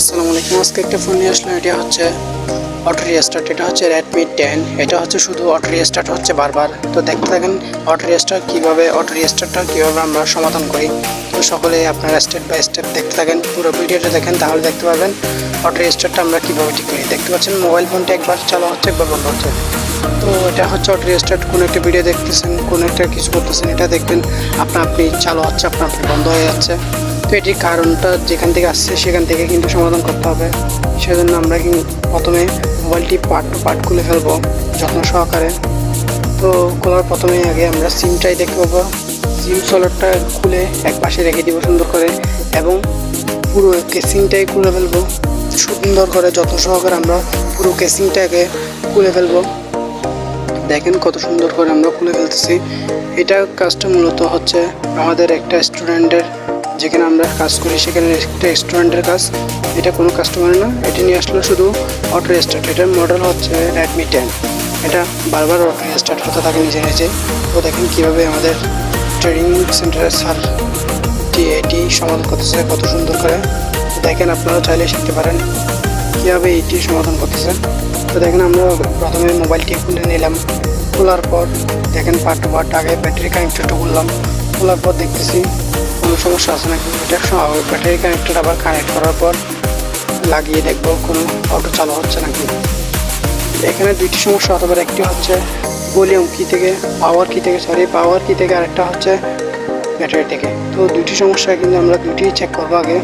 আসসালামু আলাইকুম। আজকে একটা ফোন নিয়ে আসলাম, এটা হচ্ছে অটো রিস্টার্ট এটা হচ্ছে রেডমি টেন এটা হচ্ছে শুধু অটো রিস্টার্ট হচ্ছে বারবার। তো দেখতে থাকেন অটো রিস্টার্ট কীভাবে অটো রিস্টার্টটা কীভাবে আমরা সমাধান করি। তো সকলে আপনারা স্টেপ বাই স্টেপ দেখতে থাকেন, পুরো ভিডিওটা দেখেন, তাহলে দেখতে পাবেন অটো রিস্টার্টটা আমরা কীভাবে ঠিক করি। দেখতে পাচ্ছেন মোবাইল ফোনটা একবার চালু হচ্ছে, একবার বন্ধ হচ্ছে। তো এটা হচ্ছে অটো রিস্টার্ট কোনো একটা ভিডিও দেখতেছেন, কোনো একটা কিছু করতেছেন, এটা দেখবেন আপনা আপনি চালু হচ্ছে আপনা আপনি বন্ধ হয়ে যাচ্ছে। তো কারণটা যেখান থেকে আসছে সেখান থেকে কিন্তু সমাধান করতে হবে। সেজন্য আমরা কিন্তু প্রথমে মোবাইলটি পার্ট টু পার্ট খুলে ফেলব যত্ন সহকারে। তো খোলার প্রথমে আগে আমরা সিমটাই দেখতে পাবো সিম সোলারটা খুলে এক পাশে রেখে দিব সুন্দর করে এবং পুরো কেসিংটাই খুলে ফেলব। সুন্দর করে যত্ন সহকারে আমরা পুরো কেসিংটাকে খুলে ফেলব। দেখেন কত সুন্দর করে আমরা খুলে ফেলতেছি। এটা কাজটা মূলত হচ্ছে আমাদের একটা স্টুডেন্টের যেখানে আমরা কাজ করি, সেখানে একটা রেস্টুরেন্টের কাজ। এটা কোনো কাস্টমার না, এটি নিয়ে আসলো শুধু অটো স্টার্ট এটার মডেল হচ্ছে রেডমি টেন এটা বারবার অটো স্টার্ট হতে থাকে নিজে নিজে তো দেখেন কীভাবে আমাদের ট্রেনিং সেন্টারের স্যার এটি সমাধান করতেছে, কত সুন্দর করে। দেখেন আপনারা চাইলে শিখতে পারেন কীভাবে এইটি সমাধান করতেছে। তো দেখেন আমরা প্রথমে মোবাইলটি খুলে নিলাম। খোলার পর দেখেন পার্ট টু পার্ট আগে ব্যাটারি কানেক্টরটা খুললাম। খোলার পর দেখতেছি সমস্যা আছে নাকি? এটা ব্যাটারি কানেক্টর আবার কানেক্ট করার পর লাগিয়ে দেখব কোনো অটো চালু হচ্ছে নাকি। এখানে দুইটি সমস্যা পারে, একটি হচ্ছে ভলিউম কি থেকে পাওয়ার কি থেকে সরি পাওয়ার কি থেকে, আরেকটা হচ্ছে ব্যাটারি থেকে। তো দুটি সমস্যা কিন্তু আমরা দুটি চেক করব আগে।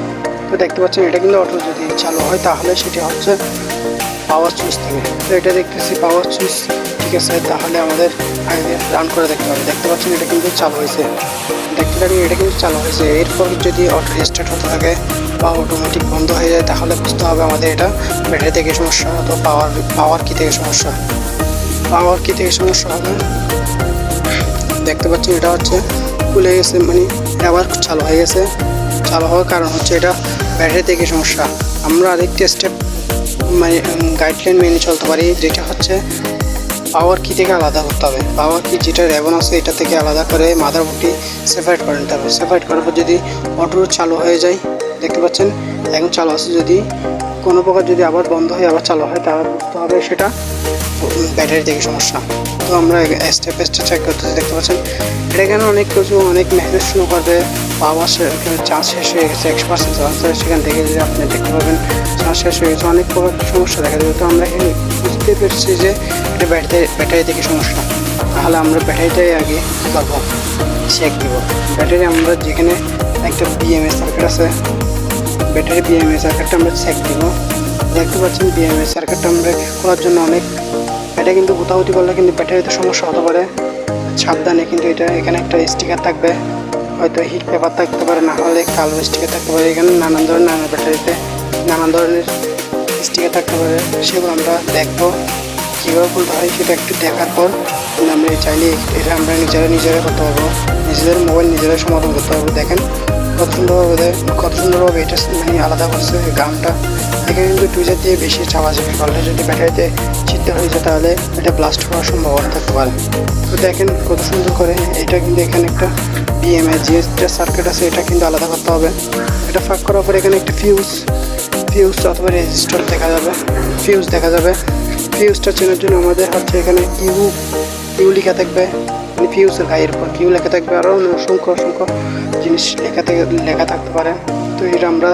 তো দেখতে পাচ্ছেন, এটা কিন্তু অটো যদি চালু হয়, তাহলে সেটি হচ্ছে পাওয়ার সুইচ থেকে। তো এটা দেখতেছি পাওয়ার সুইচ ঠিক আছে, তাহলে আমাদের রান করে দেখতে হবে। দেখতে পাচ্ছেন, এটা কিন্তু চালু হয়েছে। দেখতে পারি এটা কিন্তু চালু হয়েছে। এরপর যদি অটো স্টার্ট হতে থাকে বা অটোমেটিক বন্ধ হয়ে যায়, তাহলে বুঝতে হবে আমাদের এটা ব্যাটারি থেকে সমস্যা তো পাওয়ার পাওয়ার কি থেকে সমস্যা। পাওয়ার কি থেকে সমস্যা হবে। দেখতে পাচ্ছেন, এটা হচ্ছে খুলে গেছে মানে আবার চালু হয়ে গেছে। চালু হওয়ার কারণ হচ্ছে এটা ব্যাটারি থেকে সমস্যা। আমরা আরেকটি স্টেপ মানে গাইডলাইন মেনে চলতে পারি, যেটা হচ্ছে পাওয়ার কি থেকে আলাদা করতে হবে। পাওয়ার কি যেটা রেবন আছে, এটা থেকে আলাদা করে মাদারবোর্ডটি সেপারেট করে নিতে হবে। সেপারেট করার পর যদি অটো চালু হয়ে যায়, দেখতে পাচ্ছেন এখন চালু আছে যদি কোনো প্রকার যদি আবার বন্ধ হয়ে আবার চালু হয়, তাহলে বুঝতে হবে সেটা ব্যাটারি থেকে সমস্যা। তো আমরা স্টেপ স্টেপ চেক করতেছি, দেখতে পাচ্ছেন, এটা এখানে অনেক কিছু, অনেক মেসেজ শুরু করবে পাওয়ার চার্জ শেষ হয়ে গেছে একশো পার্সেন্ট চার্জ সেখান থেকে যদি আপনি দেখতে পাবেন চার্জ শেষ হয়ে গেছে, অনেক প্রকার সমস্যা দেখা যাবে তো আমরা এখানে বুঝতে পেরেছি যে এটা ব্যাটারি ব্যাটারি থেকে সমস্যা। তাহলে আমরা ব্যাটারিটাই আগে করব চেক দিব। ব্যাটারি আমরা যেখানে একটা বিএমএস সার্কিট আছে, ব্যাটারি বিএমএস সার্কিটটা আমরা চেক দিব। দেখতে পাচ্ছেন বিএমএস সার্কিটটা আমরা করার জন্য অনেক এটা কিন্তু গুতাগুতি করলে কিন্তু ব্যাটারিতে সমস্যা হতে পারে। সাবধানে কিন্তু এটা, এখানে একটা স্টিকার থাকবে। হয়তো হিট পেপার থাকতে পারে, না হলে কালো স্টিকার থাকতে পারে। এখানে নানান ধরনের নানা ব্যাটারিতে, নানান ধরনের স্টিকার থাকতে পারে সেগুলো আমরা দেখব কীভাবে খুলতে হয়, সেটা একটু দেখার পর আমরা চাইলে এটা আমরা নিজেরা নিজেরা করতে পারব। নিজেদের মোবাইল নিজেরাই সমাধান করতে পারব। দেখেন, কত সুন্দরভাবে কত সুন্দরভাবে এটা মানে আলাদা করছে গামটা এখানে কিন্তু টুইজার দিয়ে বেশি চাপাচাপি করলে যদি ব্যাটারিতে চিত্তে হয়ে যায়, তাহলে এটা ব্লাস্ট হওয়ার সম্ভাবনা থাকতে পারে। তো দেখেন কত সুন্দর করে এটা কিন্তু এখানে একটা বিএমআই যে সার্কিট আছে, এটা কিন্তু আলাদা করতে হবে। এটা ফাঁক করার পর এখানে একটা ফিউজ ফিউজ অথবা রেজিস্টার দেখা যাবে ফিউজ দেখা যাবে। ফিউজটা চেনার জন্য আমাদের হচ্ছে এখানে কিউ কিউ লেখা থাকবে। মানে ফিউজের গায়ের উপর কিউ লেখা থাকবে আরও অসংখ্য অসংখ্য জিনিস লেখা থেকে, লেখা থাকতে পারে। তো এটা আমরা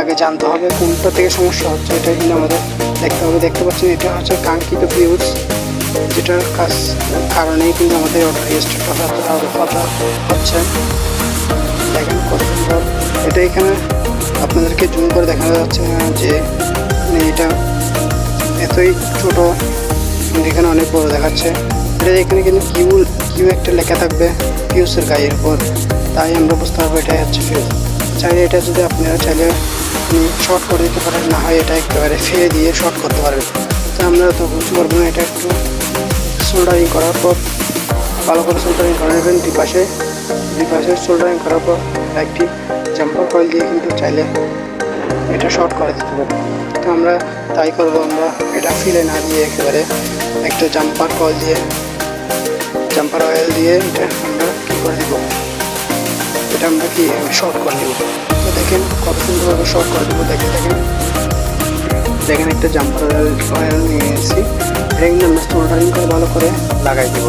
আগে জানতে হবে, কোনটা থেকে সমস্যা হচ্ছে এটা কিন্তু আমাদের দেখতে হবে। দেখতে পাচ্ছেন, এটা হচ্ছে কাঙ্ক্ষিত ফিউজ যেটার কাজ, কারণেই কিন্তু আমাদের রেজিস্টারটা হচ্ছে। দেখেন কত এটা এখানে আপনাদেরকে জুম করে দেখানো যাচ্ছে না যে মানে এটা এতই ছোট কিন্তু এখানে অনেক বড় দেখাচ্ছে। এটা এখানে কিন্তু কিউ কিউ একটা লেখা থাকবে ফিউজের গায়ের উপর। তাই আমরা বুঝতে পারব এটাই হচ্ছে ফিউজ চাইলে এটা যদি আপনারা চাইলে শর্ট করে দিতে পারেন, না হয় এটা একেবারে ফেলে দিয়ে শর্ট করতে পারবেন। তো আমরা তো বুঝতে পারব না এটা একটু সোল্ডারিং করার পর, ভালো করে সোল্ডারিং করে নেবেন দুই পাশে। দুই পাশে সোল্ডারিং করার পর, একটি জাম্পার কয়েল দিয়ে কিন্তু চাইলে এটা শর্ট করে দিতে পারব। তো আমরা তাই করব, আমরা এটা ফিলে না দিয়ে একেবারে একটা জাম্পার কয়েল দিয়ে জাম্পার অয়েল দিয়ে এটা আমরা কী করে দিব? এটা আমরা কি শর্ট করে দিব? তো দেখেন কত সুন্দরভাবে শর্ট করে দেবো। দেখে দেখেন। দেখেন একটা জাম্পার অয়েল নিয়ে এসেছি এটা কিন্তু আমরা করে ভালো করে লাগাই দিব।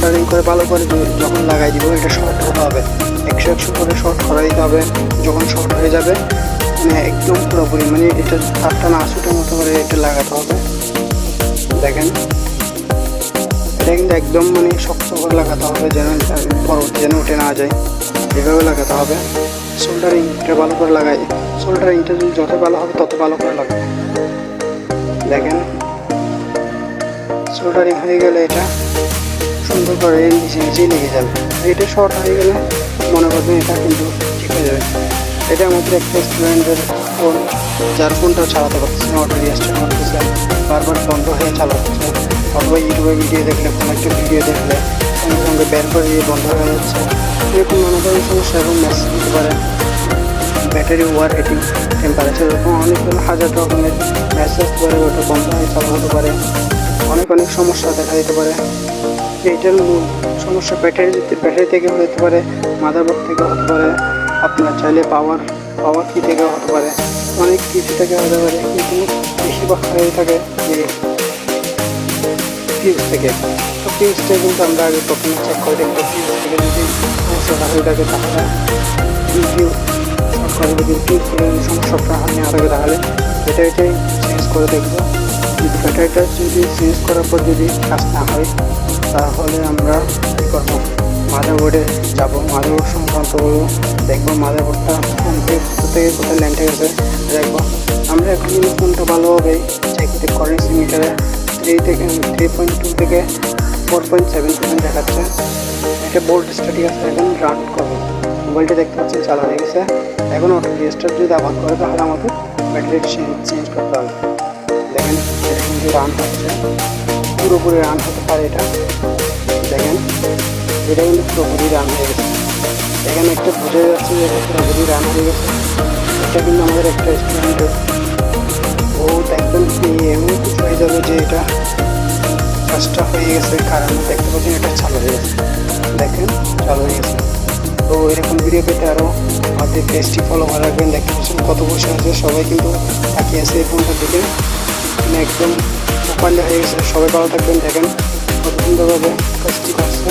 সোল্ডারিং করে ভালো করে যখন লাগাই দিব, এটা শর্ট হতে হবে। একশো একশো করে শর্ট করা দিতে হবে। যখন শর্ট হয়ে যাবে মানে একদম পুরোপুরি মানে এটা তারটা না আসুটার মতো করে এটা লাগাতে হবে। দেখেন। এটা কিন্তু একদম মানে শক্ত করে লাগাতে হবে যেন পরবর্তী যেন উঠে না যায়। এভাবে লাগাতে হবে। সোল্ডারিংটা ভালো করে লাগাই। সোল্ডারিংটা যদি যত ভালো হবে, তত ভালো করে লাগাই। দেখেন। সোল্ডারিং হয়ে গেলে এটা। সুন্দর করে নিচে নিচেই লেগে যাবে। এটা শর্ট হয়ে গেলে মনে করবেন এটা কিন্তু ঠিক হয়ে যাবে। এটা আমাদের একটা স্টুডেন্টের ফোন যার ফোনটাও চালাতে পারতেছে না অটো রিয়াস্টার করতেছে বারবার বন্ধ হয়ে চালাচ্ছে অথবা ইউটিউবে ভিডিও দেখলে, কোনো একটা ভিডিও দেখলে, সঙ্গে সঙ্গে বের করে দিয়ে বন্ধ হয়ে যাচ্ছে। এরকম নানা ধরনের সমস্যা এবং মেসেজ দিতে পারে। ব্যাটারি ওয়ার হিটিং টেম্পারেচার এরকম অনেক হাজার রকমের মেসেজ পারে, ওটা বন্ধ হয়ে চালু হতে পারে। অনেক অনেক সমস্যা দেখা দিতে পারে। এইটার মূল সমস্যা ব্যাটারি ব্যাটারি থেকে হতে পারে মাদারবোর্ড থেকে হতে পারে, আপনার চাইলে পাওয়ার পাওয়ার কি থেকে হতে পারে, অনেক কিছু থেকে হতে পারে, কিন্তু বেশিরভাগ হয়ে থাকে যে ফিউজ থেকে। তো ফিউজটা কিন্তু আমরা আগে প্রথমে চেক করে দেখব ফিউজ থেকে যদি সমস্যাটা হয়ে থাকে তাহলে ফিউজ সরকার যদি ফিউজ সমস্যাটা থাকে তাহলে ব্যাটারিটাই চেঞ্জ করে দেখব। ব্যাটারিটা যদি চেঞ্জ করার পর যদি কাজ না হয়, তাহলে আমরা কী করব? মাদারবোর্ডে যাব। মাদারবোর্ড সংক্রান্ত করব দেখব মাদারবোর্ডটা থেকে কোথা থেকে কোথায় ল্যান্ডে গেছে। দেখব। আমরা এখন কিন্তু ফোনটা ভালোভাবে চেক করেছি মিটারে থ্রি থেকে থ্রি পয়েন্ট টু থেকে ফোর পয়েন্ট সেভেন পার্সেন্ট দেখাচ্ছে। এটা বোল্ড স্টাডি আছে, এখন রান করব। মোবাইলটা দেখতে পাচ্ছেন চালু হয়ে গেছে। এখন অটো রিস্টার্ট যদি আবার করে, তাহলে আমাদের ব্যাটারি চেঞ্জ করতে হবে। দেখেন এটা কিন্তু রান হচ্ছে, পুরোপুরি রান হতে পারে এটা। দেখেন, এটা কিন্তু পুরোপুরি রান হয়ে গেছে। এখানে একটা বোঝা যাচ্ছে যে এটা পুরোপুরি রান হয়ে গেছে। এটা কিন্তু আমাদের একটা স্টুডেন্টের ও কি এমন কিছু হয়ে যাবে যে এটা কাজটা হয়ে গেছে, কারণ দেখতে পাচ্ছেন এটা চালু হয়ে গেছে। দেখেন, চালু হয়ে গেছে। তো এরকম ভিডিও পেতে আরও আমাদের পেজটি ফলো করে রাখবেন। দেখতে পাচ্ছেন কত বসে আছে, সবাই কিন্তু তাকিয়ে আছে এই ফোনটার দিকে একদম মোবাইলে হয়ে গেছে সবাই ভালো থাকবেন, দেখেন কত সুন্দরভাবে কাজটি করছে।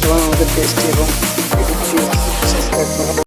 সবাই আমাদের টেস্টি এবং